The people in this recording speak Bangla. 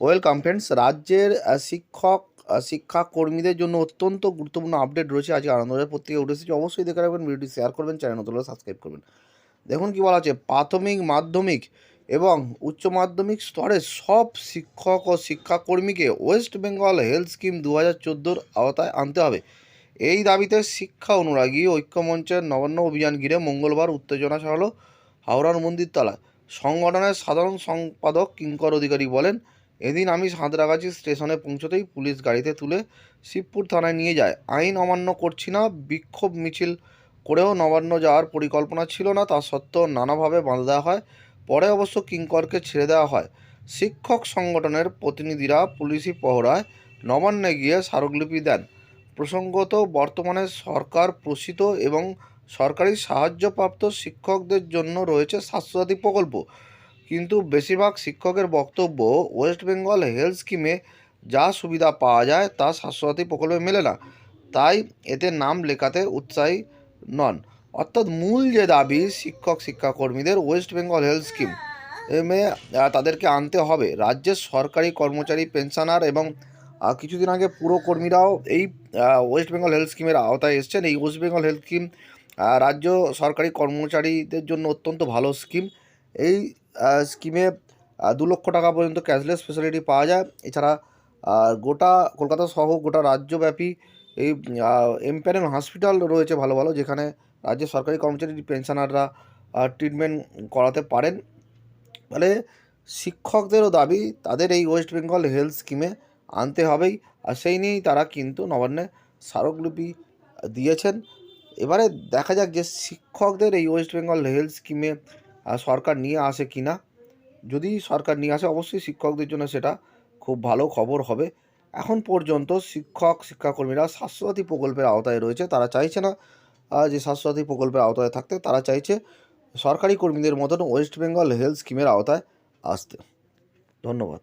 ওয়েলকাম ফ্রেন্ডস, রাজ্যের শিক্ষক শিক্ষাকর্মীদের জন্য অত্যন্ত গুরুত্বপূর্ণ আপডেট রয়েছে আজকে আনন্দবাজার পত্রিকা উঠে এসেছে। অবশ্যই দেখে রাখবেন, ভিডিওটি শেয়ার করবেন চ্যানেল নতুন সাবস্ক্রাইব করবেন। দেখুন কি বলা আছে, প্রাথমিক, মাধ্যমিক এবং উচ্চ মাধ্যমিক স্তরের সব শিক্ষক ও শিক্ষাকর্মীকে ওয়েস্ট বেঙ্গল হেলথ স্কিম দু হাজার চোদ্দোর আওতায় আনতে হবে। এই দাবিতে শিক্ষা অনুরাগী ঐক্যমঞ্চের নবান্ন অভিযান ঘিরে মঙ্গলবার উত্তেজনা ছড়ালো হাওড়ার মন্দিরতলা। সংগঠনের সাধারণ সম্পাদক কিঙ্কর অধিকারী বলেন এদিন আমি সাঁতরাগাছি স্টেশনে পৌঁছতেই পুলিশ গাড়িতে তুলে শিবপুর থানায় নিয়ে যায়। আইন অমান্য করছি না, বিক্ষোভ মিছিল করেও নবান্ন যাওয়ার পরিকল্পনা ছিল না, তা সত্ত্বেও নানাভাবে বাঁধ দেওয়া হয়। পরে অবশ্য কিঙ্করকে ছেড়ে দেওয়া হয়। শিক্ষক সংগঠনের প্রতিনিধিরা পুলিশি পহরায় নবান্নে গিয়ে স্মারকলিপি দেন। প্রসঙ্গত, বর্তমানে সরকার প্রসিত এবং সরকারি সাহায্যপ্রাপ্ত শিক্ষকদের জন্য রয়েছে স্বাস্থ্যসাথী প্রকল্প। কিন্তু বেশিরভাগ শিক্ষকের বক্তব্য ওয়েস্ট বেঙ্গল হেলথ স্কিমে যা সুবিধা পাওয়া যায় তা স্বাস্থ্যসাথী প্রকল্পে মেলে না। তাই এতে নাম লেখাতে উৎসাহী নন। অর্থাৎ মূল যে দাবি শিক্ষক, শিক্ষাকর্মীদের ওয়েস্ট বেঙ্গল হেলথ স্কিম, এমে তাদেরকে আনতে হবে। রাজ্যের সরকারি কর্মচারী, পেনশনার এবং কিছুদিন আগে পুরকর্মীরাও এই ওয়েস্ট বেঙ্গল হেলথ স্কিমের আওতায় এসছেন। এই ওয়েস্ট বেঙ্গল হেলথ স্কিম রাজ্য সরকারি কর্মচারীদের জন্য অত্যন্ত ভালো স্কিম। এই স্কিমে দু লক্ষ টাকা পর্যন্ত ক্যাশলেস ফেসিলিটি পাওয়া যায়। এছাড়া গোটা কলকাতা সহ গোটা রাজ্যব্যাপী এই এমপ্যানেল হসপিটাল রয়েছে ভালো ভালো, যেখানে রাজ্যের সরকারি কর্মচারী পেনশনাররা ট্রিটমেন্ট করাতে পারেন। ফলে শিক্ষকদেরও দাবি, তাদের এই ওয়েস্ট বেঙ্গল হেলথ স্কিমে আনতে হবেই। আর সেই নিয়েই তারা কিন্তু নবান্নে স্মারকলিপি দিয়েছেন। এবারে দেখা যাক যে শিক্ষকদের এই ওয়েস্ট বেঙ্গল হেলথ স্কিমে সরকার নিয়ে আসে কি না? যদি সরকার নিয়ে আসে, অবশ্যই শিক্ষকদের জন্য সেটা খুব ভালো খবর হবে। এখন পর্যন্ত শিক্ষক, শিক্ষাকর্মীরা স্বাস্থ্যসাথী প্রকল্পের আওতায় রয়েছে, তারা চাইছে না যে স্বাস্থ্যসাথী প্রকল্পের আওতায় থাকতে, তারা চাইছে সরকারি কর্মীদের মতন ওয়েস্ট বেঙ্গল হেলথ স্কিমের আওতায় আসতে। ধন্যবাদ।